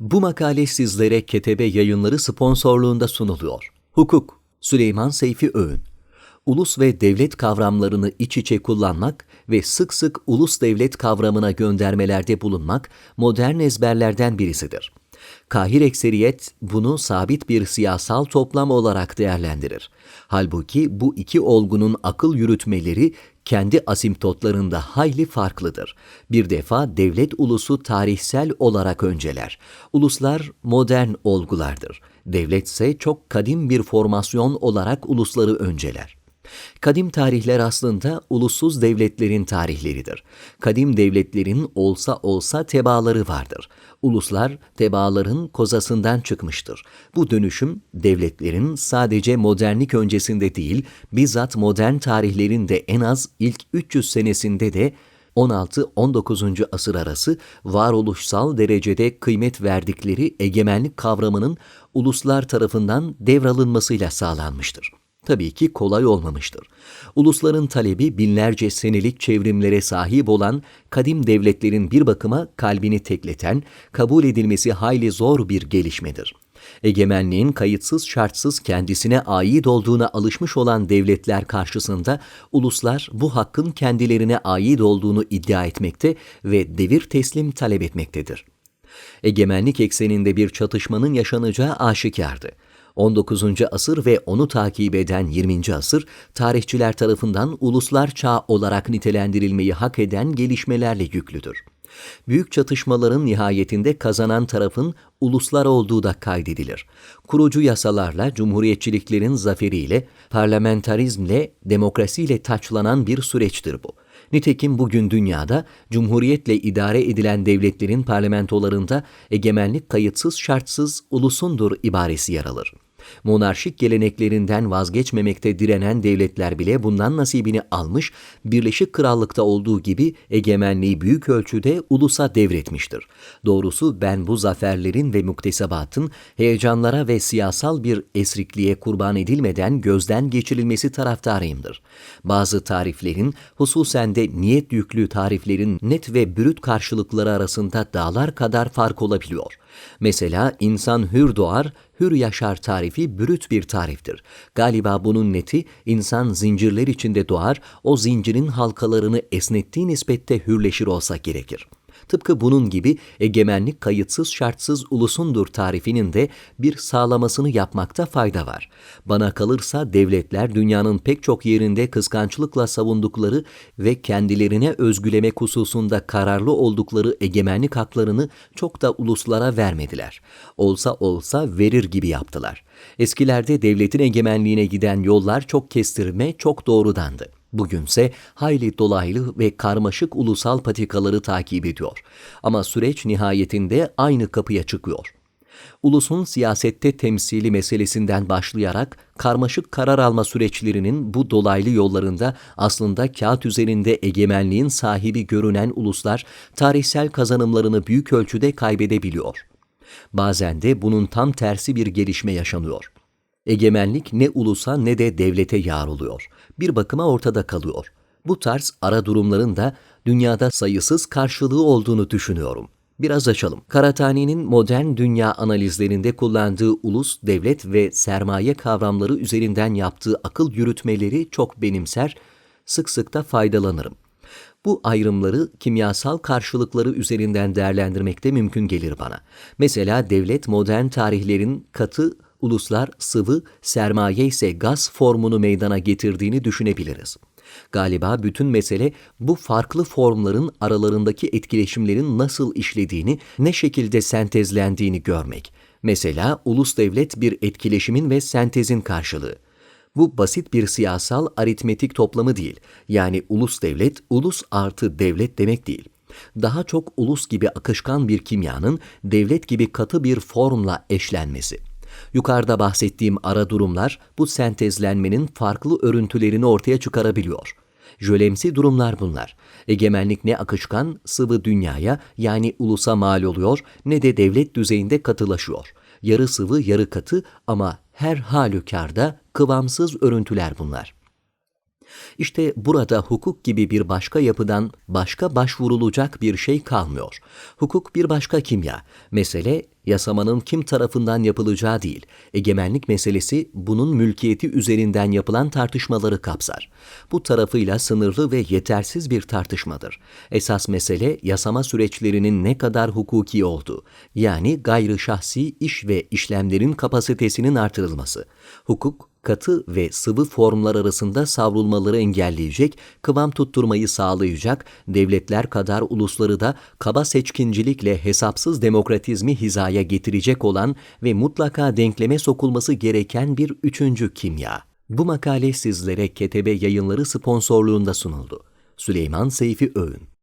Bu makale sizlere Ketebe Yayınları sponsorluğunda sunuluyor. Hukuk, Süleyman Seyfi Öğün. Ulus ve devlet kavramlarını iç içe kullanmak ve sık sık ulus devlet kavramına göndermelerde bulunmak modern ezberlerden birisidir. Kahir ekseriyet bunu sabit bir siyasal toplam olarak değerlendirir. Halbuki bu iki olgunun akıl yürütmeleri kendi asimptotlarında hayli farklıdır. Bir defa devlet ulusu tarihsel olarak önceler. Uluslar modern olgulardır. Devletse çok kadim bir formasyon olarak ulusları önceler. Kadim tarihler aslında ulusuz devletlerin tarihleridir. Kadim devletlerin olsa olsa tebaaları vardır. Uluslar tebaaların kozasından çıkmıştır. Bu dönüşüm devletlerin sadece modernlik öncesinde değil, bizzat modern tarihlerin de en az ilk 300 senesinde de 16-19. asır arası varoluşsal derecede kıymet verdikleri egemenlik kavramının uluslar tarafından devralınmasıyla sağlanmıştır tabii ki kolay olmamıştır. Ulusların talebi binlerce senelik çevrimlere sahip olan kadim devletlerin bir bakıma kalbini tekleten, kabul edilmesi hayli zor bir gelişmedir. Egemenliğin kayıtsız şartsız kendisine ait olduğuna alışmış olan devletler karşısında uluslar bu hakkın kendilerine ait olduğunu iddia etmekte ve devir teslim talep etmektedir. Egemenlik ekseninde bir çatışmanın yaşanacağı aşikardı. 19. asır ve onu takip eden 20. asır, tarihçiler tarafından uluslar çağı olarak nitelendirilmeyi hak eden gelişmelerle yüklüdür. Büyük çatışmaların nihayetinde kazanan tarafın uluslar olduğu da kaydedilir. Kurucu yasalarla, cumhuriyetçiliklerin zaferiyle, parlamentarizmle, demokrasiyle taçlanan bir süreçtir bu. Nitekim bugün dünyada cumhuriyetle idare edilen devletlerin parlamentolarında egemenlik kayıtsız şartsız ulusundur ibaresi yer alır monarşik geleneklerinden vazgeçmemekte direnen devletler bile bundan nasibini almış, Birleşik Krallık'ta olduğu gibi egemenliği büyük ölçüde ulusa devretmiştir. Doğrusu ben bu zaferlerin ve muktesebatın heyecanlara ve siyasal bir esrikliğe kurban edilmeden gözden geçirilmesi taraftarıyımdır. Bazı tariflerin, hususen de niyet yüklü tariflerin net ve brüt karşılıkları arasında dağlar kadar fark olabiliyor. Mesela insan hür doğar, hür yaşar tarifi bürüt bir tariftir. Galiba bunun neti insan zincirler içinde doğar, o zincirin halkalarını esnettiği nispette hürleşir olsa gerekir.'' Tıpkı bunun gibi egemenlik kayıtsız şartsız ulusundur tarifinin de bir sağlamasını yapmakta fayda var. Bana kalırsa devletler dünyanın pek çok yerinde kıskançlıkla savundukları ve kendilerine özgüleme hususunda kararlı oldukları egemenlik haklarını çok da uluslara vermediler. Olsa olsa verir gibi yaptılar. Eskilerde devletin egemenliğine giden yollar çok kestirme, çok doğrudandı. Bugünse hayli dolaylı ve karmaşık ulusal patikaları takip ediyor. Ama süreç nihayetinde aynı kapıya çıkıyor. Ulusun siyasette temsili meselesinden başlayarak karmaşık karar alma süreçlerinin bu dolaylı yollarında aslında kağıt üzerinde egemenliğin sahibi görünen uluslar tarihsel kazanımlarını büyük ölçüde kaybedebiliyor. Bazen de bunun tam tersi bir gelişme yaşanıyor. Egemenlik ne ulusa ne de devlete yar oluyor. Bir bakıma ortada kalıyor. Bu tarz ara durumların da dünyada sayısız karşılığı olduğunu düşünüyorum. Biraz açalım. Karatani'nin modern dünya analizlerinde kullandığı ulus, devlet ve sermaye kavramları üzerinden yaptığı akıl yürütmeleri çok benimser, sık sık da faydalanırım. Bu ayrımları kimyasal karşılıkları üzerinden değerlendirmekte mümkün gelir bana. Mesela devlet modern tarihlerin katı uluslar sıvı, sermaye ise gaz formunu meydana getirdiğini düşünebiliriz. Galiba bütün mesele bu farklı formların aralarındaki etkileşimlerin nasıl işlediğini, ne şekilde sentezlendiğini görmek. Mesela ulus devlet bir etkileşimin ve sentezin karşılığı. Bu basit bir siyasal aritmetik toplamı değil. Yani ulus devlet, ulus artı devlet demek değil. Daha çok ulus gibi akışkan bir kimyanın devlet gibi katı bir formla eşlenmesi. Yukarıda bahsettiğim ara durumlar bu sentezlenmenin farklı örüntülerini ortaya çıkarabiliyor. Jölemsi durumlar bunlar. Egemenlik ne akışkan, sıvı dünyaya yani ulusa mal oluyor ne de devlet düzeyinde katılaşıyor. Yarı sıvı yarı katı ama her halükarda kıvamsız örüntüler bunlar. İşte burada hukuk gibi bir başka yapıdan başka başvurulacak bir şey kalmıyor. Hukuk bir başka kimya. Mesele yasamanın kim tarafından yapılacağı değil. Egemenlik meselesi bunun mülkiyeti üzerinden yapılan tartışmaları kapsar. Bu tarafıyla sınırlı ve yetersiz bir tartışmadır. Esas mesele yasama süreçlerinin ne kadar hukuki olduğu. Yani gayrı şahsi iş ve işlemlerin kapasitesinin artırılması. Hukuk katı ve sıvı formlar arasında savrulmaları engelleyecek, kıvam tutturmayı sağlayacak, devletler kadar ulusları da kaba seçkincilikle hesapsız demokratizmi hizaya getirecek olan ve mutlaka denkleme sokulması gereken bir üçüncü kimya. Bu makale sizlere Ketebe Yayınları sponsorluğunda sunuldu. Süleyman Seyfi Öğün